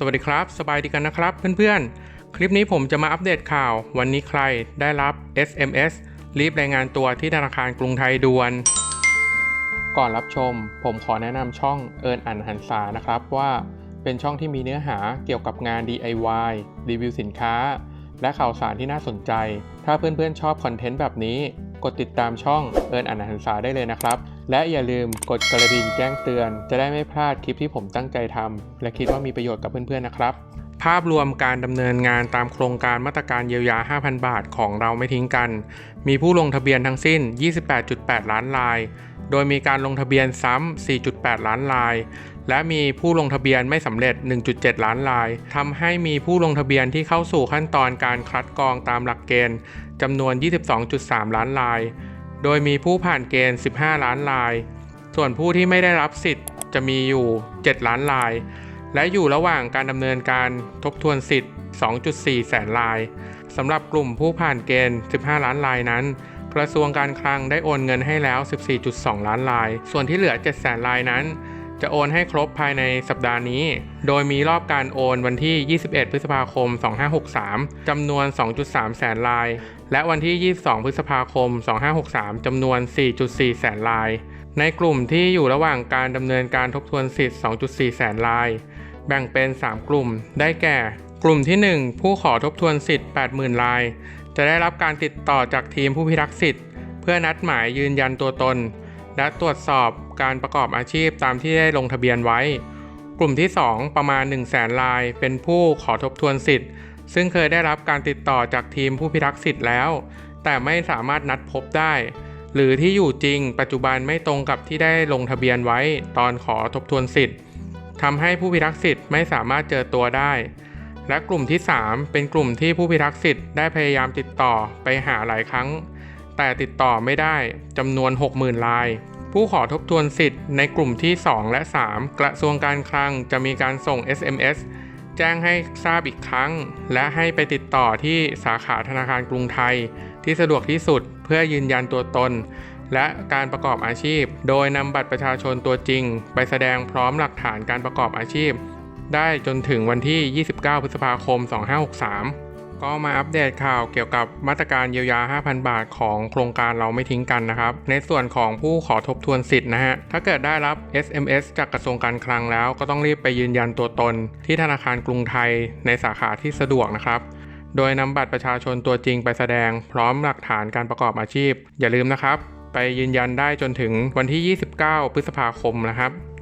สวัสดีครับ สบายดีกันนะครับเพื่อนๆ คลิปนี้ผมจะมาอัปเดตข่าว วันนี้ใครได้รับ SMS รีบรายงานตัวที่ธนาคารกรุงไทยด่วน ก่อนรับชม ผมขอแนะนำช่องเอิญอ่านหันษานะครับว่าเป็นช่องที่มีเนื้อหาเกี่ยวกับงาน DIY รีวิวสินค้า และข่าวสารที่น่าสนใจ ถ้าเพื่อนๆชอบคอนเทนต์แบบนี้ กดติดตามช่องเอิญอ่านหันษาได้เลยนะครับ และอย่าลืมกดกระดิ่งแจ้งเตือน จะได้ไม่พลาดคลิปที่ผมตั้งใจทำและคิดว่ามีประโยชน์กับเพื่อนๆนะครับ ภาพรวมการดำเนินงานตามโครงการมาตรการเยียวยา 5,000 บาทของเราไม่ทิ้งกัน มีผู้ลงทะเบียนทั้งสิ้น 28.8 ล้านราย โดยมีการลงทะเบียนซ้ำ 4.8 ล้านราย และมีผู้ลงทะเบียนไม่สำเร็จ 1.7 ล้านรายทำให้มีผู้ลงทะเบียนที่เข้าสู่ขั้นตอนการคัดกรองตามหลักเกณฑ์จำนวน 22.3 ล้านราย โดยมีผู้ผ่านเกณฑ์ 15 ล้านราย ส่วนผู้ที่ไม่ได้รับสิทธิ์จะมีอยู่ 7 ล้านราย และอยู่ระหว่างการดำเนินการทบทวนสิทธิ์ 2.4 แสนรายสำหรับกลุ่มผู้ผ่านเกณฑ์ 15 ล้านรายนั้น กระทรวงการคลังได้โอนเงินให้แล้ว 14.2 ล้านราย ส่วนที่เหลือ 7 แสนรายนั้น จะโอนให้ครบภายในสัปดาห์นี้ โดยมีรอบการโอนวันที่ 21 พฤษภาคม 2563 จำนวน 2.3 แสนราย และวันที่ 22 พฤษภาคม 2563 จำนวน 4.4 แสนราย ในกลุ่มที่อยู่ระหว่างการดำเนินการทบทวนสิทธิ์ 2.4 แสนราย แบ่งเป็น 3 กลุ่ม ได้แก่ กลุ่มที่ 1 ผู้ขอทบทวนสิทธิ์ 80,000ราย จะได้รับการติดต่อจากทีมผู้พิทักษ์สิทธิ์ เพื่อนัดหมายยืนยันตัวตน และตรวจสอบการประกอบอาชีพตามที่ได้ลงทะเบียนไว้ กลุ่มที่ 2 ประมาณ 1 0 0 0 0แสนราย เป็นผู้ขอทบทวนสิทธิ์ ซึ่งเคยได้รับการติดต่อจากทีมผู้พิทักษ์สิทธิ์แล้ว แต่ไม่สามารถนัดพบได้ หรือที่อยู่จริง ปัจจุบันไม่ตรงกับที่ได้ลงทะเบียนไว้ ตอนขอทบทวนสิทธิ์ทำให้ผู้พิทักษ์สิทธิ์ไม่สามารถเจอตัวได้และกลุ่มที่ 3 เป็นกลุ่มที่ผู้พิทักษ์สิทธิ์ได้พยายามติดต่อไปหาหลายครั้ง แต่ติดต่อไม่ได้จำนวน 60,000ราย ผู้ขอทบทวนสิทธิ์ในกลุ่มที่ 2 และ 3 กระทรวงการคลังจะมีการส่ง SMS แจ้งให้ทราบอีกครั้ง และให้ไปติดต่อที่สาขาธนาคารกรุงไทย ที่สะดวกที่สุดเพื่อยืนยันตัวตน และการประกอบอาชีพ โดยนำบัตรประชาชนตัวจริง ไปแสดงพร้อมหลักฐานการประกอบอาชีพ ได้จนถึงวันที่ 29 พฤษภาคม 2563 ก็มาอัปเดตข่าวเกี่ยวกับมาตรการเยียวยา 5,000 บาทของโครงการเราไม่ทิ้งกันนะครับ ในส่วนของผู้ขอทบทวนสิทธิ์นะฮะ ถ้าเกิดได้รับ SMS จากกระทรวงการคลังแล้ว ก็ต้องรีบไปยืนยันตัวตน ที่ธนาคารกรุงไทยในสาขาที่สะดวกนะครับโดยนำบัตรประชาชนตัวจริงไปแสดง พร้อมหลักฐานการประกอบอาชีพ อย่าลืมนะครับ ไปยืนยันได้จนถึงวันที่ 29 พฤษภาคมนะครับ